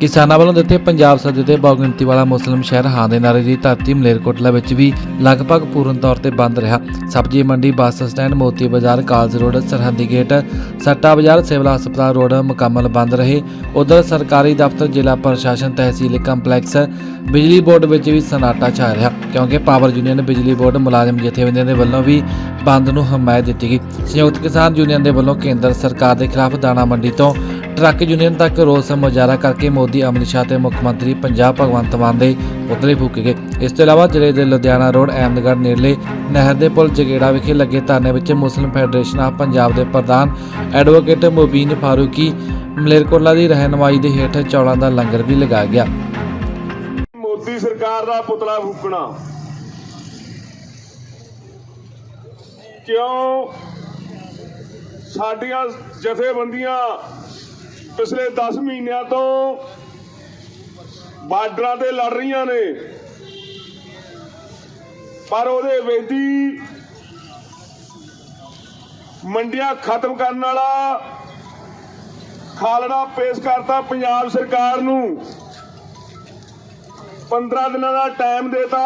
ਕਿਸਾਨਾਂ ਵੱਲੋਂ ਦਿੱਤੇ ਪੰਜਾਬ ਸੱਦੇ ਤੇ ਬਹੁਗਿਣਤੀ ਵਾਲਾ ਮੁਸਲਿਮ ਸ਼ਹਿਰ ਹਾਂ ਦੇ ਨਾਰੇ ਦੀ ਧਰਤੀ ਮਲੇਰਕੋਟਲਾ ਵਿੱਚ ਵੀ ਲਗਭਗ ਪੂਰਨ ਤੌਰ ਤੇ ਬੰਦ ਰਿਹਾ। ਸਬਜ਼ੀ ਮੰਡੀ, ਬੱਸ ਸਟੈਂਡ, ਮੋਤੀ ਬਾਜ਼ਾਰ, ਕਾਲਜ ਰੋਡ, ਸਰਹੰਦੀ ਗੇਟ, ਸੱਟਾ ਬਾਜ਼ਾਰ, ਸਿਵਲ ਹਸਪਤਾਲ ਰੋਡ ਮੁਕੰਮਲ ਬੰਦ ਰਹੇ। ਉਧਰ ਸਰਕਾਰੀ ਦਫ਼ਤਰ, ਜ਼ਿਲ੍ਹਾ ਪ੍ਰਸ਼ਾਸਨ, ਤਹਿਸੀਲ ਕੰਪਲੈਕਸ, ਬਿਜਲੀ ਬੋਰਡ ਵਿੱਚ ਵੀ ਸਨਾਟਾ ਛਾ ਰਿਹਾ, ਕਿਉਂਕਿ ਪਾਵਰ ਯੂਨੀਅਨ ਬਿਜਲੀ ਬੋਰਡ ਮੁਲਾਜ਼ਮ ਜਥੇਬੰਦੀਆਂ ਦੇ ਵੱਲੋਂ ਵੀ ਬੰਦ ਨੂੰ ਹਮਾਇਤ ਦਿੱਤੀ ਗਈ। ਸੰਯੁਕਤ ਕਿਸਾਨ ਯੂਨੀਅਨ ਦੇ ਵੱਲੋਂ ਕੇਂਦਰ ਸਰਕਾਰ ਦੇ ਖਿਲਾਫ ਦਾਣਾ ਮੰਡੀ ਤੋਂ ਟਰੱਕ ਯੂਨੀਅਨ ਤੱਕ ਰੋਸ ਮੁਜ਼ਾਹਰਾ ਕਰਕੇ ਮੋਦੀ, ਅਮਿਤ ਸ਼ਾਹ ਤੇ ਮੁੱਖ ਮੰਤਰੀ ਪੰਜਾਬ ਭਗਵੰਤ ਮਾਨ ਦੇ ਪੁਤਲੇ ਫੂਕੇ ਗਏ। ਇਸ ਤੋਂ ਇਲਾਵਾ ਜ਼ਿਲ੍ਹੇ ਦੇ ਲੁਧਿਆਣਾ ਰੋਡ, ਅਹਿਮਦਗੜ੍ਹ ਨੇੜਲੇ ਨਹਿਰ ਦੇ ਪੁਲ ਜਗੇੜਾ ਵਿਖੇ ਲੱਗੇ ਧਰਨੇ ਵਿੱਚ ਮੁਸਲਿਮ ਫੈਡਰੇਸ਼ਨ ਆਫ ਪੰਜਾਬ ਦੇ ਪ੍ਰਧਾਨ ਐਡਵੋਕੇਟ ਮੁਬੀਨ ਫਾਰੂਕੀ ਮਲੇਰਕੋਟਲਾ ਦੀ ਰਹਿਨਮਾਈ ਦੇ ਹੇਠ ਚੌਲਾਂ ਦਾ ਲੰਗਰ ਵੀ ਲਗਾਇਆ ਗਿਆ। ਮੋਦੀ ਸਰਕਾਰ ਦਾ ਪੁਤਲਾ ਫੂਕਣਾ। ਕਿਉਂ? ਸਾਡੀਆਂ ਜਥੇਬੰਦੀਆਂ ਪਿਛਲੇ 10 ਮਹੀਨਿਆਂ ਤੋਂ ਬਾਰਡਰਾਂ ਤੇ ਲੜ ਰਹੀਆਂ ਨੇ। ਪਰ ਉਹਦੇ ਵੇਦੀ ਮੰਡੀਆਂ ਖਤਮ ਕਰਨ ਵਾਲਾ ਖਾਲੜਾ ਪੇਸ਼ ਕਰਤਾ ਪੰਜਾਬ ਸਰਕਾਰ ਨੂੰ। 15 ਦਿਨਾਂ ਦਾ ਟਾਈਮ ਦੇਤਾ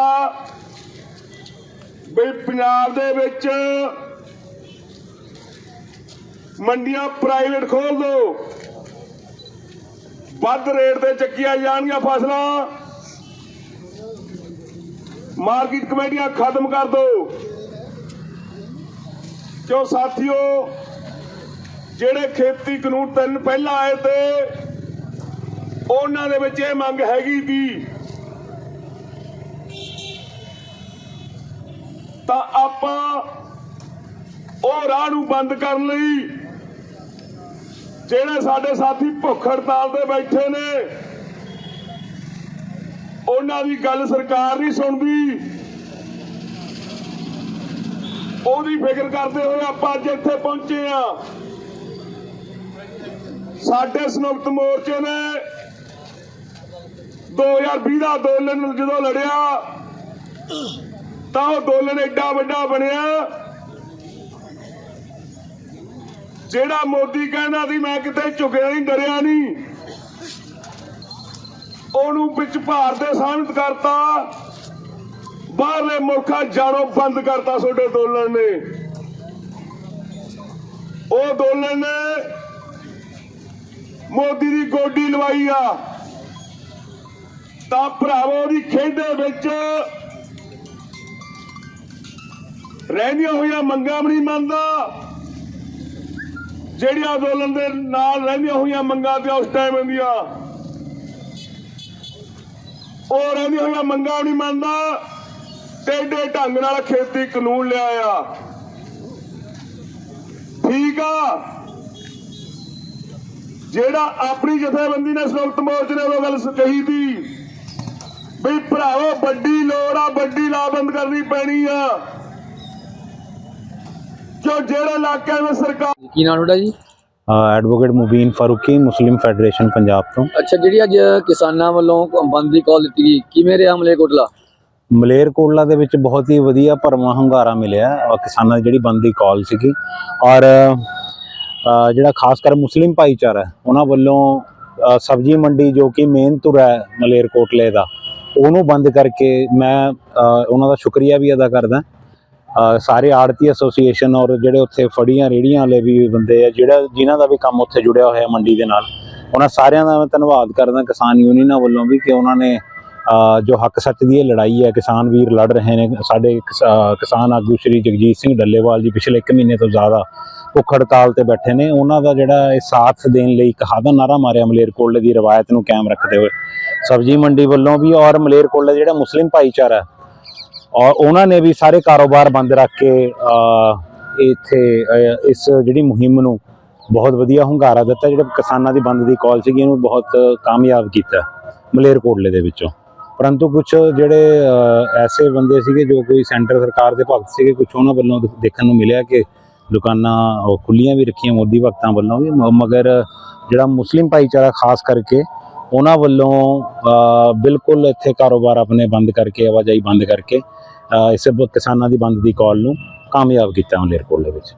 ਵੀ ਪੰਜਾਬ ਦੇ ਵਿੱਚ ਮੰਡੀਆਂ ਪ੍ਰਾਈਵੇਟ ਖੋਲ ਦਿਓ ਵੱਧ ਰੇਟ ਤੇ ਚੱਕੀਆਂ ਜਾਣਗੀਆਂ ਫਸਲਾਂ। ਮਾਰਕੀਟ ਕਮੇਟੀਆਂ ਖਤਮ ਕਰ ਦਿਓ ਕਿਉਂ ਸਾਥੀਓ, ਜਿਹੜੇ ਖੇਤੀ ਕਾਨੂੰਨ ਤਿੰਨ ਪਹਿਲਾਂ ਆਏ ਤੇ, ਉਹਨਾਂ ਦੇ ਵਿੱਚ ਇਹ ਮੰਗ ਹੈਗੀ ਕੀ ਤਾਂ ਆਪਾਂ ਉਹ ਰਾਹ ਨੂੰ ਬੰਦ ਕਰਨ ਲਈ ਜਿਹੜੇ ਸਾਡੇ ਸਾਥੀ ਭੁੱਖ ਹੜਤਾਲ ਤੇ ਬੈਠੇ ਨੇ, ਉਹਨਾਂ ਦੀ ਗੱਲ ਸਰਕਾਰ ਨਹੀਂ ਸੁਣਦੀ। ਉਹਦੀ ਫਿਕਰ ਕਰਦੇ ਹੋਏ ਆਪਾਂ ਅੱਜ ਇੱਥੇ ਪਹੁੰਚੇ ਆ ਸਾਡੇ ਸੰਯੁਕਤ ਮੋਰਚੇ ਨੇ 2020 ਦਾ ਅੰਦੋਲਨ ਜਦੋਂ ਲੜਿਆ, ਤਾਂ ਉਹ ਅੰਦੋਲਨ ਐਡਾ ਵੱਡਾ ਬਣਿਆ। ਜਿਹੜਾ ਮੋਦੀ ਕਹਿੰਦਾ ਸੀ, ਮੈਂ ਕਿਤੇ ਝੁਕਿਆ ਨਹੀਂ ਡਰਿਆ ਨਹੀਂ ਉਹਨੂੰ ਵਿੱਚ ਭਾਰਤ ਦੇ ਸਾਹਮਣੇ ਕਰਤਾ। ਬਾਹਰਲੇ ਮੁਲਕਾਂ ਜਾਣੋ, ਬੰਦ ਕਰਤਾ ਤੁਹਾਡੇ ਅੰਦੋਲਨ ਨੇ। ਉਹ ਅੰਦੋਲਨ ਨੇ ਮੋਦੀ ਦੀ ਗੋਡੀ ਲਵਾਈ ਆ। ਤਾਂ ਭਰਾਵੋ ਦੀ ਖੇਡ ਵਿੱਚ ਰਹਿਣੀਆਂ ਹੋਈਆਂ ਮੰਗਾਂ ਵੀ ਨਹੀਂ ਮੰਨਦਾ। ਜਿਹੜੀਆਂ ਅੰਦੋਲਨ ਦੇ ਨਾਲ ਰਹਿੰਦੀਆਂ ਹੋਈਆਂ ਮੰਗਾਂ ਤੇ ਉਸ ਟਾਈਮ ਹੁੰਦੀਆਂ। ਉਹ ਰਹਿੰਦੀਆਂ ਹੋਈਆਂ ਮੰਗਾਂ ਵੀ ਨਹੀਂ ਮੰਨਦਾ ਟੇਡੇ ਢੰਗ ਨਾਲ ਖੇਤੀ ਕਾਨੂੰਨ ਲਿਆਇਆ। ਠੀਕ ਆ। ਜਿਹੜਾ ਆਪਣੀ ਜਥੇਬੰਦੀ ਨੇ ਸੰਯੁਕਤ ਮੋਰਚੇ ਨੇ ਉਹ ਗੱਲ ਕਹੀ ਸੀ, ਵੀ ਭਰਾਵੋ, ਵੱਡੀ ਲੋੜ ਆ, ਵੱਡੀ ਲਾਬੰਦ ਕਰਨੀ ਪੈਣੀ ਆ। ਜੋ ਜਿਹੜੇ ਇਲਾਕਿਆਂ ਵਿੱਚ ਸਰਕਾਰ ਕੀ ਨਾਮ ਤੁਹਾਡਾ ਜੀ? Advocate Mubeen Farooqui Muslim Federation Punjab ਤੋਂ। ਅੱਛਾ ਜਿਹੜੀ ਅੱਜ ਕਿਸਾਨਾਂ ਵੱਲੋਂ ਬੰਦ ਦੀ ਕਾਲ ਦਿੱਤੀ ਗਈ ਕਿਵੇਂ ਰਿਹਾ ਮਲੇਰਕੋਟਲਾ? ਮਲੇਰਕੋਟਲਾ ਦੇ ਵਿੱਚ ਬਹੁਤ ਹੀ ਵਧੀਆ ਭਰਵਾਂ ਹੁੰਗਾਰਾ ਮਿਲਿਆ ਔਰ ਕਿਸਾਨਾਂ ਦੀ ਜਿਹੜੀ ਬੰਦ ਦੀ ਕਾਲ ਸੀਗੀ। ਔਰ ਜਿਹੜਾ ਖਾਸ ਕਰ ਮੁਸਲਿਮ ਭਾਈਚਾਰਾ ਹੈ, ਉਹਨਾਂ ਵੱਲੋਂ ਸਬਜ਼ੀ ਮੰਡੀ ਜੋ ਕਿ ਮੇਨ ਧੁਰ ਹੈ ਮਲੇਰਕੋਟਲੇ ਦਾ ਉਹਨੂੰ ਬੰਦ ਕਰਕੇ ਮੈਂ ਉਹਨਾਂ ਦਾ ਸ਼ੁਕਰੀਆ ਵੀ ਅਦਾ ਕਰਦਾ। ਸਾਰੇ ਆੜਤੀ ਐਸੋਸੀਏਸ਼ਨ ਔਰ ਜਿਹੜੇ ਉੱਥੇ ਫੜੀਆਂ ਰੇੜੀਆਂ ਵਾਲੇ ਵੀ ਬੰਦੇ ਆ, ਜਿਹੜਾ ਜਿਨ੍ਹਾਂ ਦਾ ਵੀ ਕੰਮ ਉੱਥੇ ਜੁੜਿਆ ਹੋਇਆ ਮੰਡੀ ਦੇ ਨਾਲ, ਉਹਨਾਂ ਸਾਰਿਆਂ ਦਾ ਮੈਂ ਧੰਨਵਾਦ ਕਰਦਾ ਕਿਸਾਨ ਯੂਨੀਅਨਾਂ ਵੱਲੋਂ ਵੀ ਕਿ ਉਹਨਾਂ ਨੇ ਜੋ ਹੱਕ ਸੱਚ ਦੀ ਇਹ ਲੜਾਈ ਹੈ, ਕਿਸਾਨ ਵੀਰ ਲੜ ਰਹੇ ਨੇ, ਸਾਡੇ ਕਿਸਾਨ ਆਗੂ ਸ਼੍ਰੀ ਜਗਜੀਤ ਸਿੰਘ ਡੱਲੇਵਾਲ ਜੀ ਪਿਛਲੇ 1 ਮਹੀਨੇ ਤੋਂ ਜ਼ਿਆਦਾ ਭੁੱਖ ਹੜਤਾਲ ਤੇ ਬੈਠੇ ਨੇ, ਉਹਨਾਂ ਦਾ ਜਿਹੜਾ ਇਹ ਸਾਥ ਦੇਣ ਲਈ ਇੱਕ ਹਾਦਾ ਨਾਰਾ ਮਾਰਿਆ ਮਲੇਰਕੋਟਲੇ ਦੀ ਰਵਾਇਤ ਨੂੰ ਕਾਇਮ ਰੱਖਦੇ ਹੋਏ। ਸਬਜ਼ੀ ਮੰਡੀ ਵੱਲੋਂ ਵੀ ਔਰ ਮਲੇਰਕੋਟਲੇ ਜਿਹੜਾ ਮੁਸਲਿਮ ਭਾਈਚਾਰਾ ਔਰ ਉਹਨਾਂ ਨੇ ਵੀ ਸਾਰੇ ਕਾਰੋਬਾਰ ਬੰਦ ਰੱਖ ਕੇ ਇੱਥੇ ਇਸ ਜਿਹੜੀ ਮੁਹਿੰਮ ਨੂੰ ਬਹੁਤ ਵਧੀਆ ਹੁੰਗਾਰਾ ਦਿੱਤਾ, ਜਿਹੜਾ ਕਿਸਾਨਾਂ ਦੀ ਬੰਦ ਦੀ ਕਾਲ ਸੀਗੀ, ਇਹਨੂੰ ਬਹੁਤ ਕਾਮਯਾਬ ਕੀਤਾ ਮਲੇਰਕੋਟਲੇ ਦੇ ਵਿੱਚੋਂ। ਪਰੰਤੂ ਕੁਝ ਜਿਹੜੇ ਐਸੇ ਬੰਦੇ ਸੀਗੇ ਜੋ ਕੋਈ ਸੈਂਟਰ ਸਰਕਾਰ ਦੇ ਭਗਤ ਸੀਗੇ ਕੁਝ ਉਹਨਾਂ ਵੱਲੋਂ ਦੇਖਣ ਨੂੰ ਮਿਲਿਆ ਕਿ ਦੁਕਾਨਾਂ ਉਹ ਖੁੱਲੀਆਂ ਵੀ ਰੱਖੀਆਂ, ਮੋਦੀ ਭਗਤਾਂ ਵੱਲੋਂ ਵੀ, ਮ- ਮਗਰ ਜਿਹੜਾ ਮੁਸਲਿਮ ਭਾਈਚਾਰਾ ਖਾਸ ਕਰਕੇ ਉਹਨਾਂ ਵੱਲੋਂ ਬਿਲਕੁਲ ਇੱਥੇ ਕਾਰੋਬਾਰ ਆਪਣੇ ਬੰਦ ਕਰਕੇ ਆਵਾਜਾਈ ਬੰਦ ਕਰਕੇ ਅ, ਇਸ ਬ- ਕਿਸਾਨਾਂ ਦੀ ਬੰਦ ਦੀ ਕਾਲ ਨੂੰ ਕਾਮਯਾਬ ਕੀਤਾ ਮਲੇਰਕੋਟਲੇ ਵਿੱਚ।